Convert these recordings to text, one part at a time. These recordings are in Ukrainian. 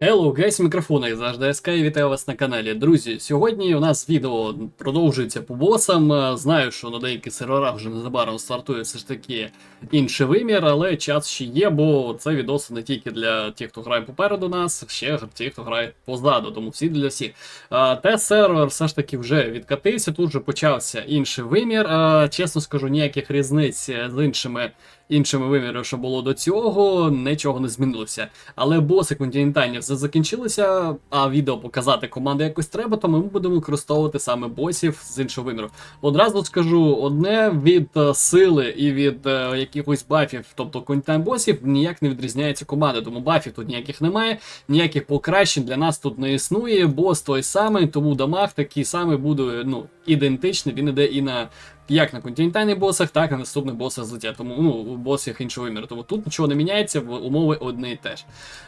Hello, guys, як завжди СК і вітаю вас на каналі. Друзі, сьогодні у нас відео продовжується по босам. Е, Знаю, що на деяких серверах вже незабаром стартує все ж таки інший вимір, але час ще є, бо це відоси не тільки для тих, хто грає попереду нас, ще ті, хто грає позаду, тому всі для всіх. Е, Те сервер все ж таки вже відкатився, тут вже почався інший вимір. Е, Чесно скажу, ніяких різниць з іншими. Іншими вимірами, що було до цього, нічого не змінилося. Але боси континентальні все закінчилися, а відео показати команду якось треба, то ми будемо використовувати саме босів з іншого виміру. Одразу скажу, одне від е, сили і від е, якихось бафів, тобто контент босів, ніяк не відрізняється команда. Тому бафів тут ніяких немає, ніяких покращень для нас тут не існує. Бос той самий, тому дамаг такий самий буде ну, ідентичний. Він іде і на як на континентальних босах, так і на наступних босах злиття. Тому ну, у босах іншого виміру. Тому тут нічого не міняється, умови одні і теж.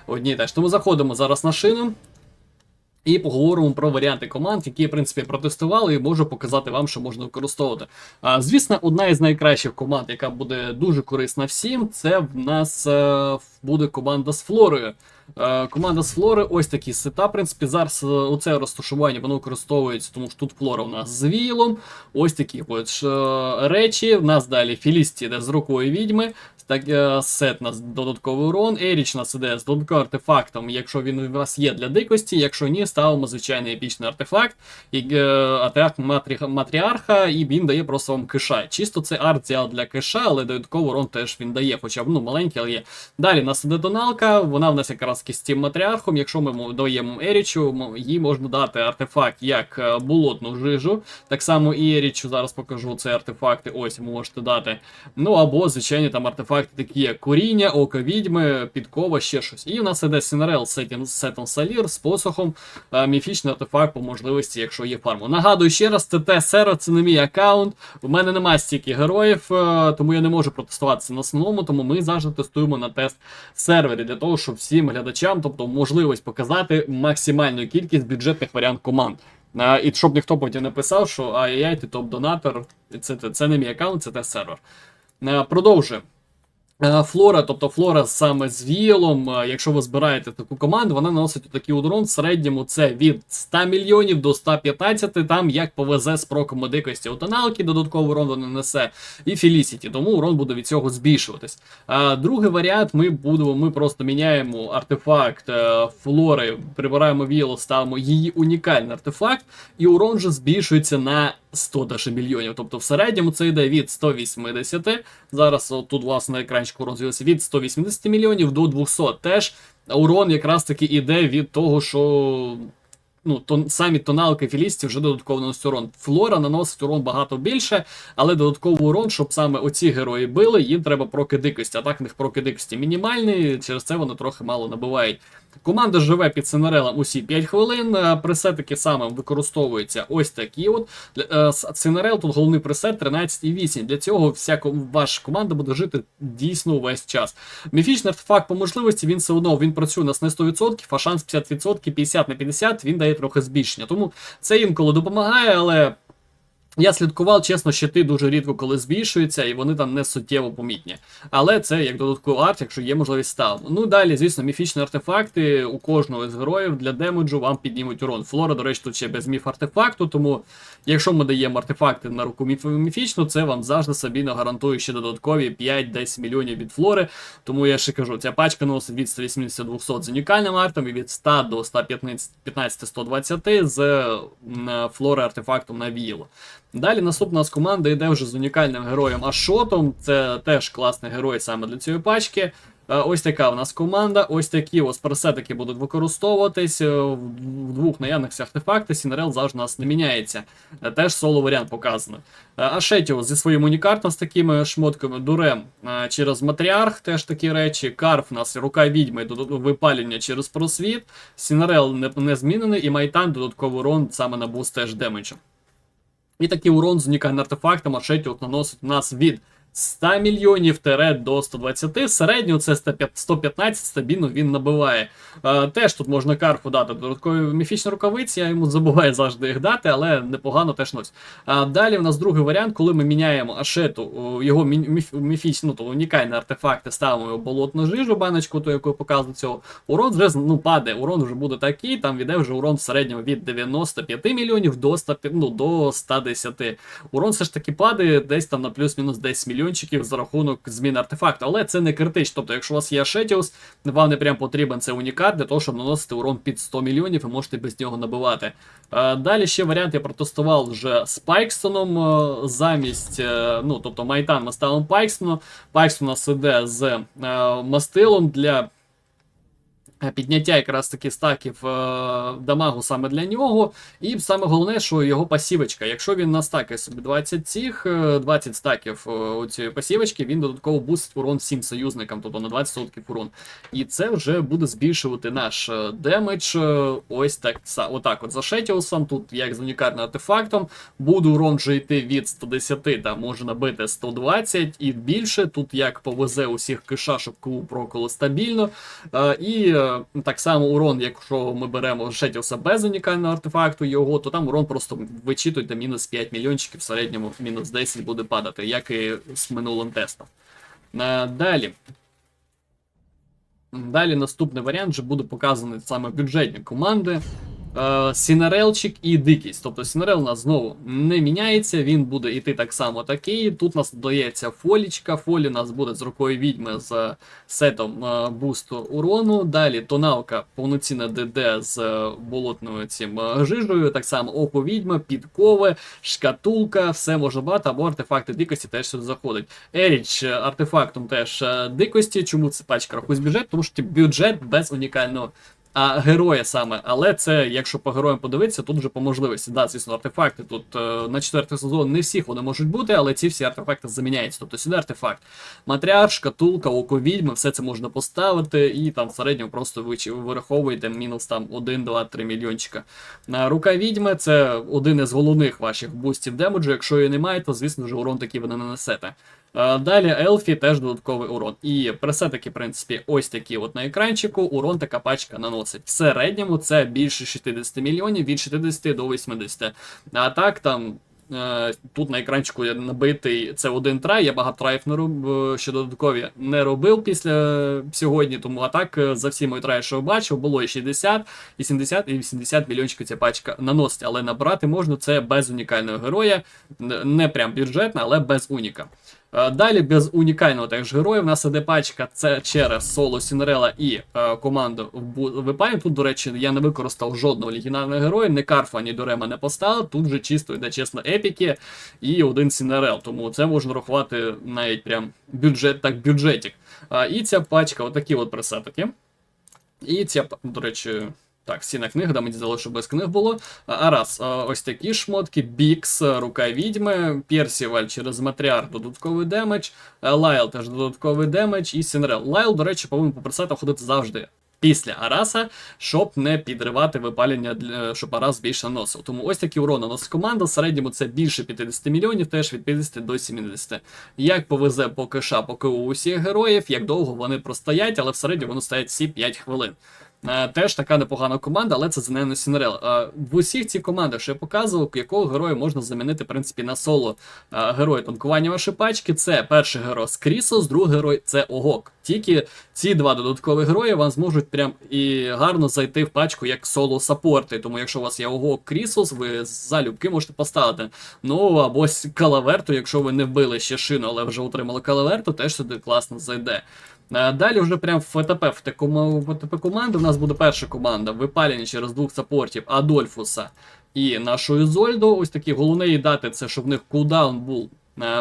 Одні і теж. Тому заходимо зараз на шину. І поговоримо про варіанти команд, які я, в принципі, протестували, і можу показати вам, що можна використовувати. А, звісно, одна із найкращих команд, яка буде дуже корисна всім, це в нас е, буде команда з Флорою. Е, команда з Флори, ось такі сета. В принципі, зараз е, оце розташування воно використовується, тому що тут Флора у нас з вілом. Ось такі е, речі. В нас далі Філісті йде з рукою відьми. Так, е, сет у нас додатковий урон. Еріч нас іде з додатковим артефактом, якщо він у вас є для дикості. Якщо ні, ставимо звичайний епічний артефакт. І е, артефакт матрі... матріарха, і він дає просто вам киша. Чисто це арт взяв для киша, але додатковий урон теж він дає, хоча б ну, маленький, але є. Далі нас іде доналка, вона в нас якраз з тим матріархом. Якщо ми даємо Ерічу, їй можна дати артефакт як е, болотну жижу. Так само і Ерічу зараз покажу це артефакти. Ось можете дати. Ну або, звичайні, там артефакти такі, як коріння, око відьми, підкова, ще щось. І у нас іде Синерел з сетом, Салір, з посохом, е, міфічний артефакт по можливості, якщо є фарму. Нагадую ще раз, ТТ Сера це не мій аккаунт. У мене немає стільки героїв, е, тому я не можу протестуватися на основному, тому ми завжди тестуємо на тест сервері для того, щоб всім глядачам, тобто можливість показати максимальну кількість бюджетних варіант команд. А, і щоб ніхто потім не писав, що ай-яй, ти топ-донатор, це, це, це не мій аккаунт, це тест сервер. Е, Продовжуємо. Е, Флора, тобто флора саме з вілом, е, якщо ви збираєте таку команду, вона наносить такий урон. В середньому це від 100 мільйонів до 115, там як повезе з проком дикості у тоналки, додатковий урон вона несе, і Фелісіті, тому урон буде від цього збільшуватись. А другий варіант, ми будемо, ми просто міняємо артефакт е, флори, прибираємо віло, ставимо її унікальний артефакт, і урон вже збільшується на 100 даже мільйонів. Тобто в середньому це йде від 180, зараз от тут власне екранчику урон від 180 мільйонів до 200 теж. Урон якраз таки іде від того, що ну, тон, самі тоналки філісті вже додатково наносять урон. Флора наносить урон багато більше, але додатковий урон, щоб саме оці герої били, їм треба проки дикості. А так в них проки дикості мінімальні, через це вони трохи мало набивають. Команда живе під Синерелем усі 5 хвилин. е, Пресетики саме використовуються ось такі от. Е, Синерел тут головний пресет 13,8. Для цього вся ваша команда буде жити дійсно увесь час. Міфічний артефакт по можливості він все одно він працює у нас на 100%, а шанс 50%, 50 на 50 він дає трохи збільшення. Тому це інколи допомагає, але. Я слідкував, чесно, щити дуже рідко коли збільшуються, і вони там не суттєво помітні. Але це як додатковий арт, якщо є можливість став. Ну далі, звісно, міфічні артефакти у кожного з героїв для демеджу вам піднімуть урон. Флора, до речі, тут ще без міф артефакту, тому якщо ми даємо артефакти на руку міф міфічну, це вам завжди собі гарантує ще додаткові 5-10 мільйонів від флори. Тому я ще кажу, ця пачка носить від 180-200 з унікальним артом і від 100 до 115-120 з флори артефактом на віло. Далі наступна у нас команда йде вже з унікальним героєм Ашотом. Це теж класний герой саме для цієї пачки. Е, Ось така в нас команда. Ось такі ось пресетики будуть використовуватись. Е, В двох наявних артефакти Сінерел завжди у нас не міняється. Е, Теж соло варіант показано. Ашетіо зі своїм унікартом з такими шмотками. Дурем через матріарх, теж такі речі. Карф у нас рука відьми, випалювання через просвіт. Сінерел не, не змінений, і Майтан додатковий урон саме на буст теж демеджу. І такий урон з унікальним артефактом от наносить у нас від 100 мільйонів тере до 120, середньо це 115 стабільно він набиває. Е, теж тут можна карфу дати додаткові міфічні рукавиці, я йому забуваю завжди їх дати, але непогано теж нось. А далі в нас другий варіант, коли ми міняємо ашету, його мі- міф, міфічні, ну, то унікальні артефакти, ставимо його болотну жижу, баночку, то яку я показував цього, урон вже ну, падає, урон вже буде такий, там віде вже урон в середньому від 95 мільйонів до 100, ну, до 110. Урон все ж таки падає десь там на плюс-мінус 10 мільйончиків за рахунок зміни артефакту, але це не критично. Тобто, якщо у вас є Шетіус, вам не прям потрібен це унікат для того, щоб наносити урон під 100 мільйонів і можете без нього набивати. Далі ще варіант я протестував вже з Пайкстоном е, замість, е, ну тобто Майтан ми ставимо Пайкстону. Пайкстон у нас іде з е, мастилом для підняття якраз таки стаків е, дамагу саме для нього. І саме головне, що його пасівочка. Якщо він настакає собі 20 цих, е, 20 стаків е, у цієї пасівочки, він додатково бустить урон всім союзникам, тобто на 20% урон. І це вже буде збільшувати наш е, демедж. е, Ось так отак от за Шетіусом. Тут як з унікальним артефактом. Буде урон вже йти від 110, та може набити 120 і більше. Тут як повезе усіх кишашок КУ проколо стабільно. Е, І е, так само урон, якщо ми беремо Шетілса без унікального артефакту його, то там урон просто вичитують до мінус 5 мільйончиків, в середньому мінус 10 буде падати, як і з минулим тестом. Е, Далі. Далі наступний варіант вже буде показаний саме бюджетні команди. Е, Сінарелчик і дикість. Тобто Сінарел у нас знову не міняється, він буде йти так само такий. Тут у нас додається фолічка. Фолі у нас буде з рукою відьми з сетом е, бусту урону. Далі тоналка повноцінна ДД з болотною цим е, жижею. Так само око відьми, підкови, шкатулка, все може бути, або артефакти дикості теж сюди заходить. Еріч артефактом теж дикості. Чому це пачка рахує бюджет? Тому що бюджет без унікального а героя саме. Але це, якщо по героям подивитися, тут вже по можливості. Да, звісно, артефакти тут е, на четвертий сезон не всіх вони можуть бути, але ці всі артефакти заміняються. Тобто сюди артефакт. Матріарх, шкатулка, око відьми, все це можна поставити, і там в середньому просто ви вираховуєте мінус там 1, 2, 3 мільйончика. Рука відьми це один із головних ваших бустів демеджу. Якщо її немає, то звісно ж урон такий ви не нанесете. Е, Далі Елфі теж додатковий урон. І пресетики, в принципі, ось такі от на екранчику, урон така пачка наносить. В середньому це більше 60 мільйонів, від 60 до 80. А так там. е, Тут на екранчику я набитий це один трай, я багато траїв не роб, е, ще додаткові не робив після сьогодні, тому а так за всі мої траї, що бачив, було і 60, і 70, і 80 мільйончиків ця пачка наносить, але набрати можна це без унікального героя, не прям бюджетна, але без уніка. Е, Далі без унікального теж героя. В нас іде пачка це через соло Сінерела і е, команду Випаєм. Тут, до речі, я не використав жодного легендарного героя, ні Карфа, ні Дорема не поставив. Тут вже чисто йде чесно епіки і один Сінерел. Тому це можна рахувати навіть прям бюджет, так бюджетик. А, і ця пачка, отакі от пресетики. І ця, до речі, так, стіна книг, да, мені здалося, що без книг було. А, раз, ось такі шмотки, Бікс, рука відьми, Персіваль через матріарх додатковий демедж, Лайл теж додатковий демедж і Сінрел. Лайл, до речі, повинен по пресетам ходити завжди. Після Араса, щоб не підривати випалення, щоб Арас більше наносив. Тому ось такі урон наносить команда. В середньому це більше 50 мільйонів, теж від 50 до 70. Як повезе по кеша, поки у усіх героїв, як довго вони простоять, але в середньому вони стоять всі 5 хвилин. Е, Теж така непогана команда, але це не Сінерел. Е, В усіх цих командах, що я показував, якого героя можна замінити, в принципі, на соло е, герой танкування вашої пачки. Це перший герой Скрісос, другий герой це Огок. Тільки ці два додаткові герої вам зможуть прям і гарно зайти в пачку як соло саппорти. Тому якщо у вас є Огок Крісос, ви залюбки можете поставити. Ну або Калаверту, якщо ви не вбили ще шину, але вже отримали Калаверту, теж сюди класно зайде. Е, Далі вже прям в ФТП, в такому ФТП команди у нас буде перша команда випалення через двох саппортів Адольфуса і нашої Зольду. Ось такі головні дати це, щоб в них кулдаун був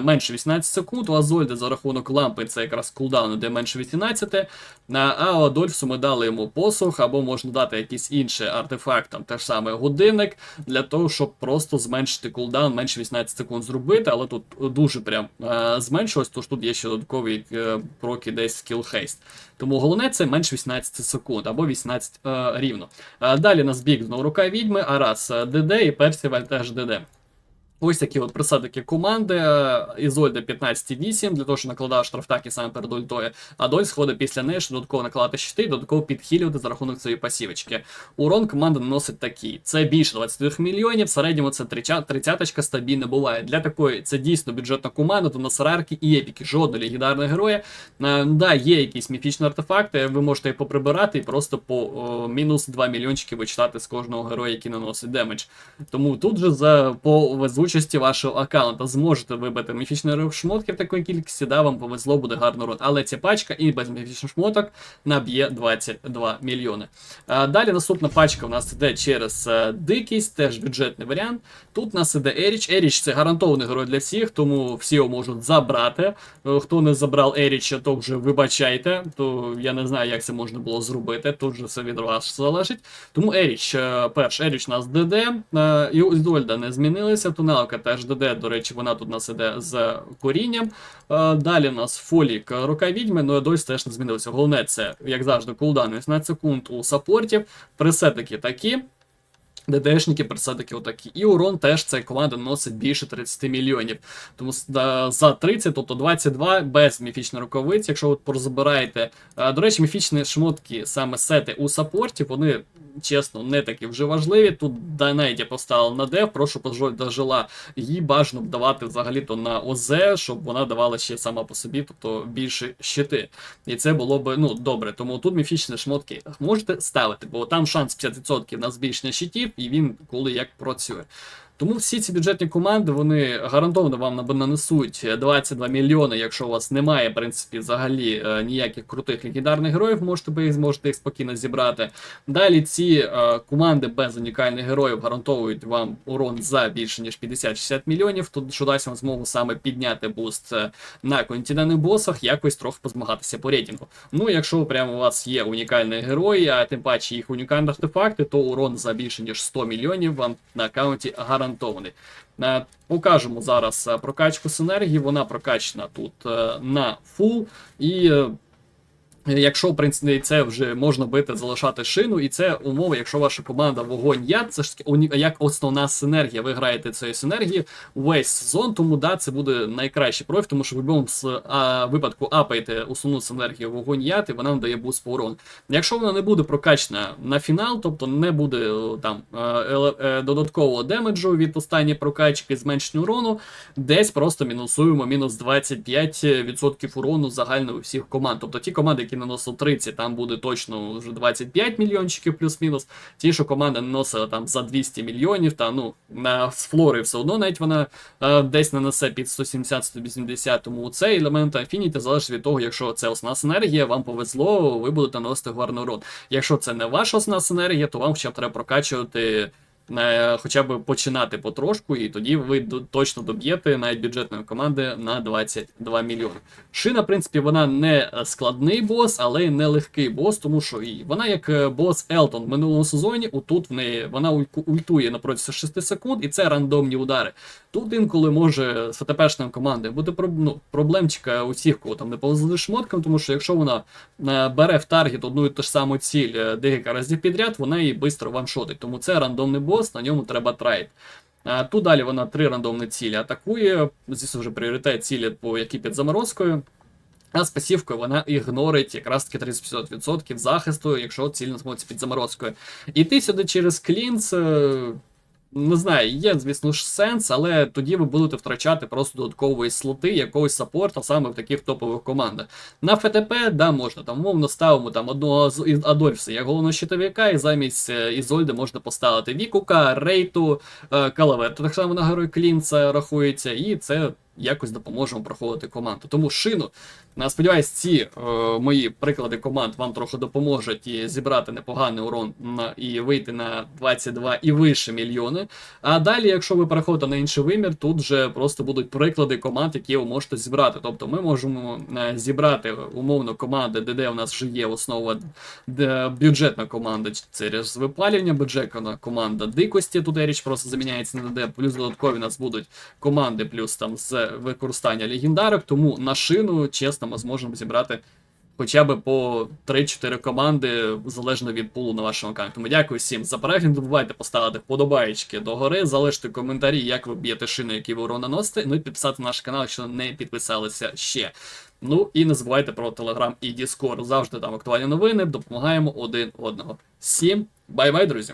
менше 18 секунд. У Азольда за рахунок лампи це якраз кулдаун іде менше 18. е, А у Адольфсу ми дали йому посух, або можна дати якийсь інший артефакт, там теж саме годинник, для того, щоб просто зменшити кулдаун менше 18 секунд зробити, але тут дуже прям е, зменшилось, тож тут є ще додатковий е, проки десь skill haste. Тому головне це менше 18 секунд або 18 е, рівно. Е, далі нас бік знову рука відьми, Арас е, ДД і Персіваль теж ДД. Ось такі от присадки команди. Ізольда 15,8 для того, щоб накладав штрафтаки саме перед ультою. А Доль сходить після неї, щоб додатково накладати щити додатково підхилювати за рахунок цієї пасівочки. Урон команда наносить такий. Це більше 22 мільйонів. В середньому це 30-ка стабільно буває. Для такої це дійсно бюджетна команда, то на Сарарки і епіки, жодного легендарного героя. Е, да, є якісь міфічні артефакти, ви можете їх поприбирати і просто по мінус 2 мільйончики вичитати з кожного героя, який наносить демедж. Тому тут же за по везучості вашого аккаунта зможете вибити міфічні шмотки в такої кількості, да, вам повезло, буде гарно урон. Але ця пачка і без міфічних шмоток наб'є 22 мільйони. А, далі наступна пачка у нас іде через е, дикість, теж бюджетний варіант. Тут у нас іде Еріч. Еріч це гарантований герой для всіх, тому всі його можуть забрати. Е, Хто не забрав Еріча, то вже вибачайте. То я не знаю, як це можна було зробити. Тут же все від вас залежить. Тому Еріч, е, перш, Еріч у нас ДД, е, і Ізольда не змінилися. Тунелка теж ДД, до речі, вона тут у нас іде з корінням. Е, Далі у нас Фолік, е, рука відьми, ну і досі теж не змінилося. Головне, це, як завжди, кулдаун 18 секунд у саппортів. Пресетики такі. ДДшники, присадики отакі. І урон теж ця команда наносить більше 30 мільйонів. Тому за 30, тобто 22 без міфічної рукавиці, якщо ви порозбираєте. А, До речі, міфічні шмотки, саме сети у саппорті, вони, чесно, не такі вже важливі. Тут Дайнейт я на деф, прошу дожила. Її бажано б давати взагалі-то на ОЗ, щоб вона давала ще сама по собі, тобто більше щити. І це було б ну, добре. Тому тут міфічні шмотки можете ставити, бо там шанс 50% на збільшення щитів, і він коли як працює. Тому всі ці бюджетні команди вони гарантовано вам нанесуть 22 мільйони, якщо у вас немає, в принципі, взагалі е, ніяких крутих легендарних героїв, можете ви зможете їх спокійно зібрати. Далі ці е, команди без унікальних героїв гарантовують вам урон за більше ніж 50-60 мільйонів. Тут що дасть вам змогу саме підняти буст е, на континентних босах, якось трохи позмагатися по рейтингу. Ну, якщо прямо у вас є унікальні герої, а тим паче їх унікальні артефакти, то урон за більше ніж 100 мільйонів вам на аккаунті гарантований. Е, Покажемо зараз е, прокачку синергії. Вона прокачана тут е, на фул. І Якщо, в принципі, це вже можна бити, залишати шину, і це умови, якщо ваша команда вогонь яд, це ж як основна синергія. Ви граєте цією синергією увесь сезон, тому да, це буде найкращий профі, тому що в будь-якому випадку апаєте основну синергію вогонь яд, і вона надає буст по урону. Якщо вона не буде прокачана на фінал, тобто не буде там е, еле- е, додаткового демеджу від останньої прокачки, зменшення урону, десь просто мінусуємо мінус 25% урону загально у всіх команд. Тобто ті команди, які наносили 30, там буде точно вже 25 мільйончиків плюс-мінус. Ті, що команда наносила там за 200 мільйонів, та ну на з флори все одно навіть вона е, десь нанесе під 170-180, тому цей елемент Affinity залежить від того, якщо це основна синергія, вам повезло, ви будете наносити гарний урон. Якщо це не ваша основна синергія, то вам б треба прокачувати. Хоча б починати потрошку, і тоді ви точно доб'єте навіть бюджетної команди на 22 мільйони. Шина, в принципі, вона не е, складний бос, але й не легкий бос, тому що і вона як е, бос Елтон в минулому сезоні, отут в неї вона ультує на протязі 6 секунд, і це рандомні удари. Тут інколи може з ФТПшною командою бути ну, проблемчика у всіх, кого там не повезли шмоткам, тому що якщо вона е, бере в таргет одну і ту ж саму ціль декілька разів підряд, вона її швидко ваншотить. Тому це рандомний бос, на ньому треба трейд. Тут далі вона три рандомні цілі атакує. Звісно, вже пріоритет цілі, по які під заморозкою. А з пасівкою вона ігнорить якраз таки 35% захисту, якщо ціль знаходиться під заморозкою. І ти сюди через клінц. Е, Не знаю, є, звісно ж, сенс, але тоді ви будете втрачати просто додаткової слоти якогось саппорта саме в таких топових командах. На ФТП, да, можна, там умовно ставимо там одного з Адольфса як головного щитовика, і замість е, Ізольди можна поставити Вікука, Рейту, Калавер. Калавету, так само на герой Клінца рахується, і це якось допоможе вам проходити команду. Тому шину, е, сподіваюсь, ці е, мої приклади команд вам трохи допоможуть і зібрати непоганий урон на, і вийти на 22 і вище мільйони. А далі, якщо ви переходите на інший вимір, тут вже просто будуть приклади команд, які ви можете зібрати. Тобто ми можемо е, зібрати умовно команди, де, у нас вже є основа бюджетна команда через випалювання, бюджетна команда дикості. Тут річ просто заміняється на ДД, плюс додаткові у нас будуть команди, плюс там з використання легендарок. Тому на шину, чесно, ми зможемо зібрати хоча б по 3-4 команди, залежно від пулу на вашому аккаунті. Тому дякую всім за перегляд. Не забувайте поставити вподобайки догори, залишити коментарі, як ви б'єте шину, які ви урон наносите. Ну і підписати наш канал, якщо не підписалися ще. Ну і не забувайте про Телеграм і Discord. Завжди там актуальні новини. Допомагаємо один одного. Всім бай-бай, друзі!